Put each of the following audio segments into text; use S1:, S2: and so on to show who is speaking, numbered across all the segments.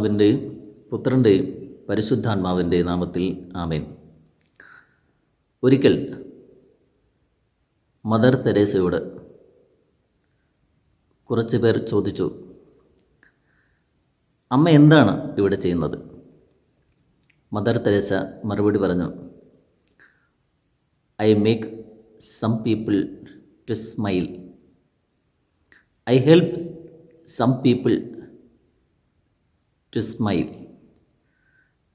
S1: പിതാവിന്റെയും പുത്രന്റെയും പരിശുദ്ധാത്മാവിന്റെയും നാമത്തിൽ ആമേൻ. ഒരിക്കൽ മദർ തെരേസയോട് കുറച്ച് പേർ ചോദിച്ചു അമ്മ എന്താണ് ഇവിടെ ചെയ്യുന്നത്? മദർ തെരേസ മറുപടി പറഞ്ഞു I make some people to smile. I help some people to smile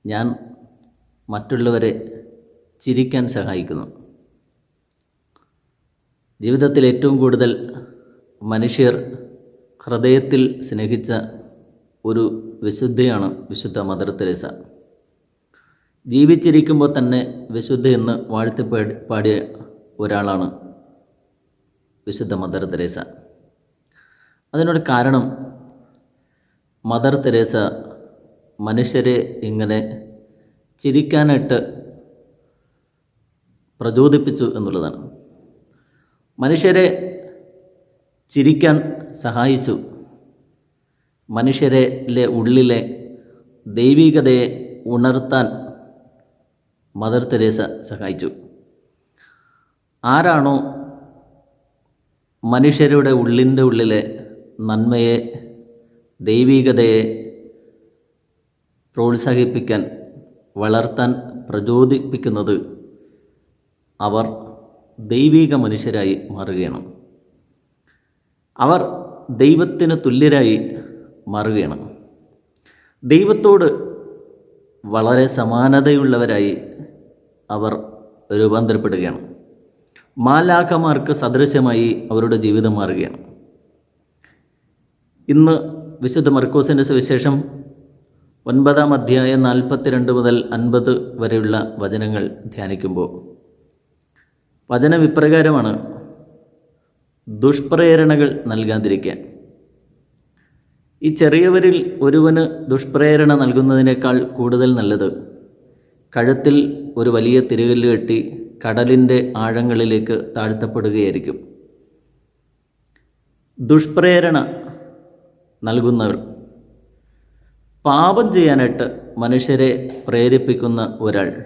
S1: ഞാൻ മറ്റുള്ളവരെ ചിരിക്കാൻ സഹായിക്കുന്നു. ജീവിതത്തിൽ ഏറ്റവും കൂടുതൽ മനുഷ്യർ ഹൃദയത്തിൽ സ്നേഹിച്ച ഒരു വിശുദ്ധയാണ് വിശുദ്ധ മദർ തെരേസ. ജീവിച്ചിരിക്കുമ്പോൾ തന്നെ വിശുദ്ധ എന്ന് വാഴ്ത്തി പാടി- പാടിയ ഒരാളാണ് വിശുദ്ധ മദർ തെരേസ. അതിനൊരു കാരണം മദർ തെരേസ മനുഷ്യരെ ഇങ്ങനെ ചിരിക്കാനായിട്ട് പ്രചോദിപ്പിച്ചു എന്നുള്ളതാണ്. മനുഷ്യരെ ചിരിക്കാൻ സഹായിച്ചു. മനുഷ്യരെ ഉള്ളിലെ ദൈവികതയെ ഉണർത്താൻ മദർ തെരേസ സഹായിച്ചു. ആരാണോ മനുഷ്യരുടെ ഉള്ളിന്റെ ഉള്ളിലെ നന്മയെ ദൈവികതയെ പ്രോത്സാഹിപ്പിക്കാൻ വളർത്താൻ പ്രചോദിപ്പിക്കുന്നത് അവർ ദൈവിക മനുഷ്യരായി മാറുകയാണ്. അവർ ദൈവത്തിന് തുല്യരായി മാറുകയാണ്. ദൈവത്തോട് വളരെ സമാനതയുള്ളവരായി അവർ രൂപാന്തരപ്പെടുകയാണ്. മാലാഖമാർക്ക് സദൃശമായി അവരുടെ ജീവിതം മാറുകയാണ്. ഇന്ന് വിശുദ്ധ മർക്കോസിന്റെ സുവിശേഷം ഒൻപതാം അധ്യായം നാൽപ്പത്തിരണ്ട് മുതൽ അൻപത് വരെയുള്ള വചനങ്ങൾ ധ്യാനിക്കുമ്പോൾ വചനം ഇപ്രകാരമാണ്. ദുഷ്പ്രേരണകൾ നൽകാതിരിക്കാൻ. ഈ ചെറിയവരിൽ ഒരുവന് ദുഷ്പ്രേരണ നൽകുന്നതിനേക്കാൾ കൂടുതൽ നല്ലത് കഴുത്തിൽ ഒരു വലിയ തിരുകല്ല് കെട്ടി കടലിന്റെ ആഴങ്ങളിലേക്ക് താഴ്ത്തപ്പെടുകയായിരിക്കും. ദുഷ്പ്രേരണ നൽകുന്നവർ. പാപം ചെയ്യാനായിട്ട് മനുഷ്യരെ പ്രേരിപ്പിക്കുന്ന ഒരാൾ.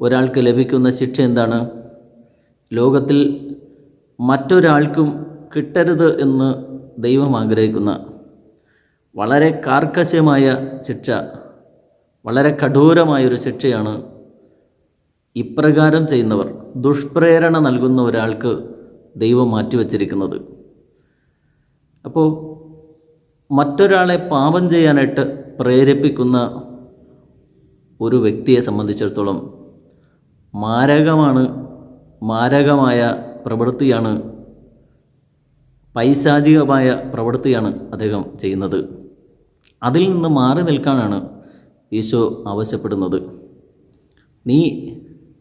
S1: ഒരാൾക്ക് ലഭിക്കുന്ന ശിക്ഷ എന്താണ്? ലോകത്തിൽ മറ്റൊരാൾക്കും കിട്ടരുത് എന്ന് ദൈവം ആഗ്രഹിക്കുന്ന വളരെ കാർക്കശ്യമായ ശിക്ഷ വളരെ കഠോരമായൊരു ശിക്ഷയാണ് ഇപ്രകാരം ചെയ്യുന്നവർ. ദുഷ്പ്രേരണ നൽകുന്ന ഒരാൾക്ക് ദൈവം മാറ്റിവെച്ചിരിക്കുന്നത്. അപ്പോൾ മറ്റൊരാളെ പാപം ചെയ്യാനായിട്ട് പ്രേരിപ്പിക്കുന്ന ഒരു വ്യക്തിയെ സംബന്ധിച്ചിടത്തോളം മാരകമാണ് മാരകമായ പ്രവൃത്തിയാണ് പൈശാചികമായ പ്രവൃത്തിയാണ് അദ്ദേഹം ചെയ്യുന്നത്. അതിൽ നിന്ന് മാറി നിൽക്കാനാണ് ഈശോ ആവശ്യപ്പെടുന്നത്. നീ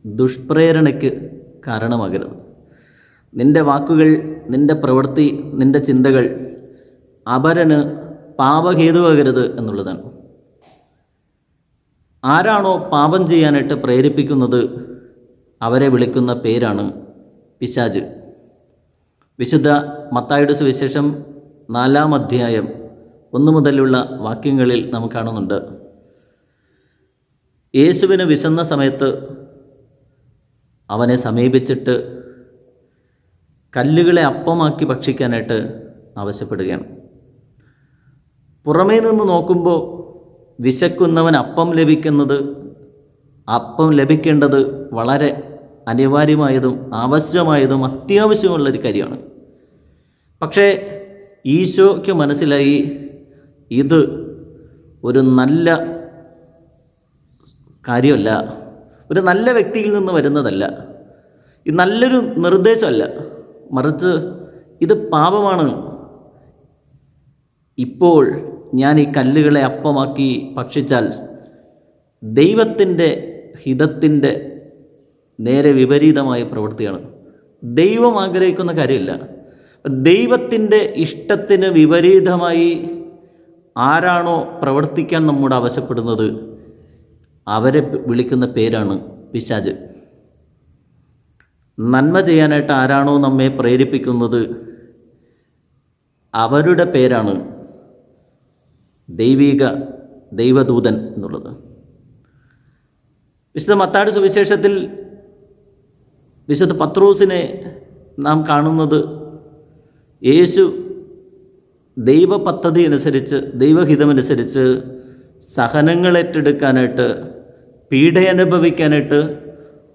S1: ദുഷ്പ്രേരണയ്ക്ക് കാരണമാകരുത്. നിന്റെ വാക്കുകൾ നിന്റെ പ്രവൃത്തി നിന്റെ ചിന്തകൾ അപരന് പാപഹേതുവാകരുത് എന്നുള്ളതാണ്. ആരാണോ പാപം ചെയ്യാനായിട്ട് പ്രേരിപ്പിക്കുന്നത് അവരെ വിളിക്കുന്ന പേരാണ് പിശാജ് വിശുദ്ധ മത്തായുടെ സുവിശേഷം നാലാം അധ്യായം ഒന്നു മുതലുള്ള വാക്യങ്ങളിൽ നാം കാണുന്നുണ്ട്. യേശുവിന് വിശന്ന സമയത്ത് അവനെ സമീപിച്ചിട്ട് കല്ലുകളെ അപ്പമാക്കി ഭക്ഷിക്കാനായിട്ട് ആവശ്യപ്പെടുകയാണ്. പുറമേ നിന്ന് നോക്കുമ്പോൾ വിശക്കുന്നവൻ അപ്പം ലഭിക്കുന്നത് അപ്പം ലഭിക്കേണ്ടത് വളരെ അനിവാര്യമായതും ആവശ്യമായതും അത്യാവശ്യമുള്ളൊരു കാര്യമാണ്. പക്ഷേ ഈശോയ്ക്ക് മനസ്സിലായി ഇത് ഒരു നല്ല കാര്യമല്ല ഒരു നല്ല വ്യക്തിയിൽ നിന്ന് വരുന്നതല്ല ഇത് നല്ലൊരു നിർദ്ദേശമല്ല. മറിച്ച് ഇത് പാപമാണ്. ഇപ്പോൾ ഞാൻ ഈ കല്ലുകളെ അപ്പമാക്കി ഭക്ഷിച്ചാൽ ദൈവത്തിന്റെ ഹിതത്തിന്റെ നേരെ വിപരീതമായ പ്രവൃത്തിയാണ്. ദൈവം ആഗ്രഹിക്കുന്ന കാര്യമില്ല. ദൈവത്തിന്റെ ഇഷ്ടത്തിന് വിപരീതമായി ആരാണോ പ്രവർത്തിക്കാൻ നമ്മോട് ആവശ്യപ്പെടുന്നത് അവരെ വിളിക്കുന്ന പേരാണ് പിശാജ് നന്മ ചെയ്യാനായിട്ട് ആരാണോ നമ്മെ പ്രേരിപ്പിക്കുന്നത് അവരുടെ പേരാണ് ദൈവിക ദൈവദൂതൻ എന്നുള്ളത്. വിശുദ്ധ മത്താട് സുവിശേഷത്തിൽ വിശുദ്ധ പത്രോസിനെ നാം കാണുന്നത് യേശു ദൈവ പദ്ധതി അനുസരിച്ച് ദൈവഹിതമനുസരിച്ച് സഹനങ്ങൾ ഏറ്റെടുക്കാനായിട്ട് പീഡയനുഭവിക്കാനായിട്ട്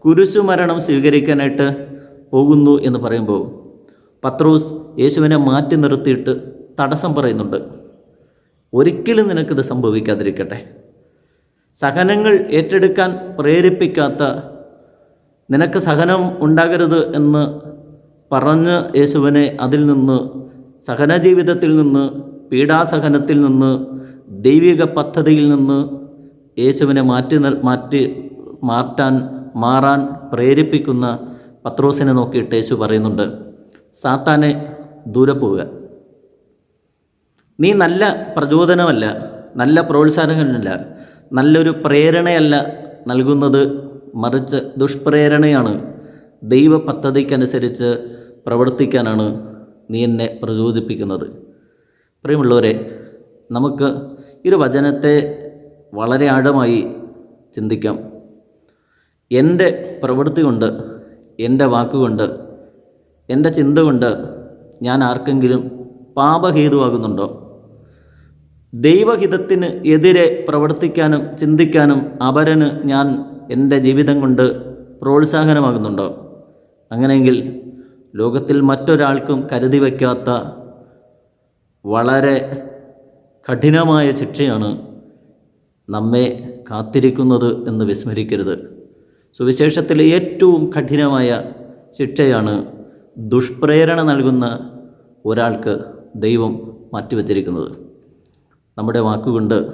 S1: കുരിശുമരണം സ്വീകരിക്കാനായിട്ട് പോകുന്നു എന്ന് പറയുമ്പോൾ പത്രോസ് യേശുവിനെ മാറ്റി നിർത്തിയിട്ട് തടസ്സം പറയുന്നുണ്ട്. ഒരിക്കലും നിനക്കിത് സംഭവിക്കാതിരിക്കട്ടെ. സഹനങ്ങൾ ഏറ്റെടുക്കാൻ പ്രേരിപ്പിക്കാത്ത നിനക്ക് സഹനം ഉണ്ടാകരുത് എന്ന് പറഞ്ഞ് യേശുവിനെ അതിൽ നിന്ന് സഹന ജീവിതത്തിൽ നിന്ന് പീഡാസഹനത്തിൽ നിന്ന് ദൈവിക പദ്ധതിയിൽ നിന്ന് യേശുവിനെ മാറ്റി മാറ്റി മാറ്റാൻ മാറാൻ പ്രേരിപ്പിക്കുന്ന പത്രോസിനെ നോക്കിയിട്ട് യേശു പറയുന്നുണ്ട് സാത്താനെ ദൂരെ പോവുക. നീ നല്ല പ്രചോദനമല്ല നല്ല പ്രോത്സാഹനമല്ല നല്ലൊരു പ്രേരണയല്ല നൽകുന്നത് മറിച്ച് ദുഷ്പ്രേരണയാണ്. ദൈവ പദ്ധതിക്കനുസരിച്ച് പ്രവർത്തിക്കാനാണ് നീ എന്നെ പ്രചോദിപ്പിക്കുന്നത്. പ്രിയമുള്ളവരെ നമുക്ക് ഈ ഒരു വചനത്തെ വളരെ ആഴമായി ചിന്തിക്കാം. എന്റെ പ്രവൃത്തി കൊണ്ട് എന്റെ വാക്കുകൊണ്ട് എന്റെ ചിന്ത കൊണ്ട് ഞാൻ ആർക്കെങ്കിലും പാപഹേതുവാകുന്നുണ്ടോ? ദൈവഹിതത്തിന് എതിരെ പ്രവർത്തിക്കാനും ചിന്തിക്കാനും അപരന് ഞാൻ എന്റെ ജീവിതം കൊണ്ട് പ്രോത്സാഹനമാകുന്നുണ്ടോ? അങ്ങനെയെങ്കിൽ ലോകത്തിൽ മറ്റൊരാൾക്കും കരുതി വയ്ക്കാത്ത വളരെ കഠിനമായ ശിക്ഷയാണ് നമ്മെ കാത്തിരിക്കുന്നത് എന്ന് വിസ്മരിക്കരുത്. സുവിശേഷത്തിലെ ഏറ്റവും കഠിനമായ ശിക്ഷയാണ് ദുഷ്പ്രേരണ നൽകുന്ന ഒരാൾക്ക് ദൈവം മാറ്റിവെച്ചിരിക്കുന്നത്. നമ്മുടെ വാക്കുകൊണ്ട്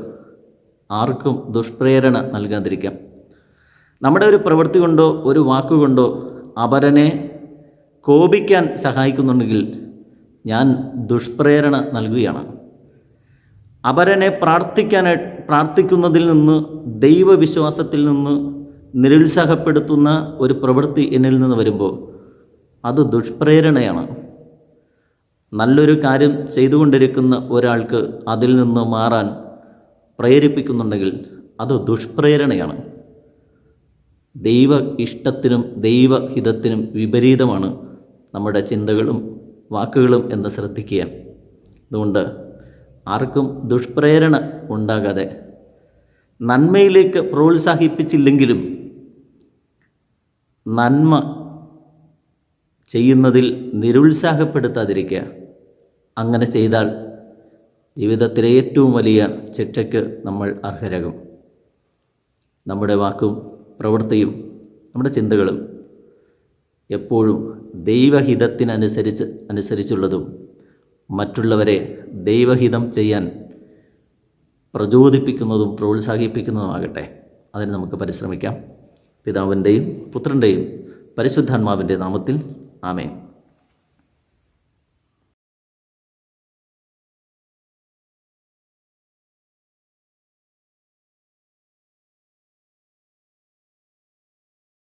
S1: ആർക്കും ദുഷ്പ്രേരണ നൽകാതിരിക്കാം. നമ്മുടെ ഒരു പ്രവൃത്തി കൊണ്ടോ ഒരു വാക്കുകൊണ്ടോ അപരനെ കോപിക്കാൻ സഹായിക്കുന്നുണ്ടെങ്കിൽ ഞാൻ ദുഷ്പ്രേരണ നൽകുകയാണ്. അപരനെ പ്രാർത്ഥിക്കാനായി പ്രാർത്ഥിക്കുന്നതിൽ നിന്ന് ദൈവവിശ്വാസത്തിൽ നിന്ന് നിരുത്സാഹപ്പെടുത്തുന്ന ഒരു പ്രവൃത്തി എന്നിൽ നിന്ന് വരുമ്പോൾ അത് ദുഷ്പ്രേരണയാണ്. നല്ലൊരു കാര്യം ചെയ്തുകൊണ്ടിരിക്കുന്ന ഒരാൾക്ക് അതിൽ നിന്ന് മാറാൻ പ്രേരിപ്പിക്കുന്നുണ്ടെങ്കിൽ അത് ദുഷ്പ്രേരണയാണ്. ദൈവ ഇഷ്ടത്തിനും ദൈവഹിതത്തിനും വിപരീതമാണ് നമ്മുടെ ചിന്തകളും വാക്കുകളും എന്ന് ശ്രദ്ധിക്കുക. അതുകൊണ്ട് ആർക്കും ദുഷ്പ്രേരണ ഉണ്ടാകാതെ നന്മയിലേക്ക് പ്രോത്സാഹിപ്പിച്ചില്ലെങ്കിലും നന്മ ചെയ്യുന്നതിൽ നിരുത്സാഹപ്പെടുത്താതിരിക്കുക. അങ്ങനെ ചെയ്താൽ ജീവിതത്തിലെ ഏറ്റവും വലിയ ശിക്ഷയ്ക്ക് നമ്മൾ അർഹരകും. നമ്മുടെ വാക്കും പ്രവൃത്തിയും നമ്മുടെ ചിന്തകളും എപ്പോഴും ദൈവഹിതത്തിനനുസരിച്ച് അനുസരിച്ചുള്ളതും മറ്റുള്ളവരെ ദൈവഹിതം ചെയ്യാൻ പ്രചോദിപ്പിക്കുന്നതും പ്രോത്സാഹിപ്പിക്കുന്നതുമാകട്ടെ. അതിന് നമുക്ക് പരിശ്രമിക്കാം. പിതാവിന്റെയും പുത്രന്റെയും പരിശുദ്ധാത്മാവിന്റെ നാമത്തിൽ ആമേൻ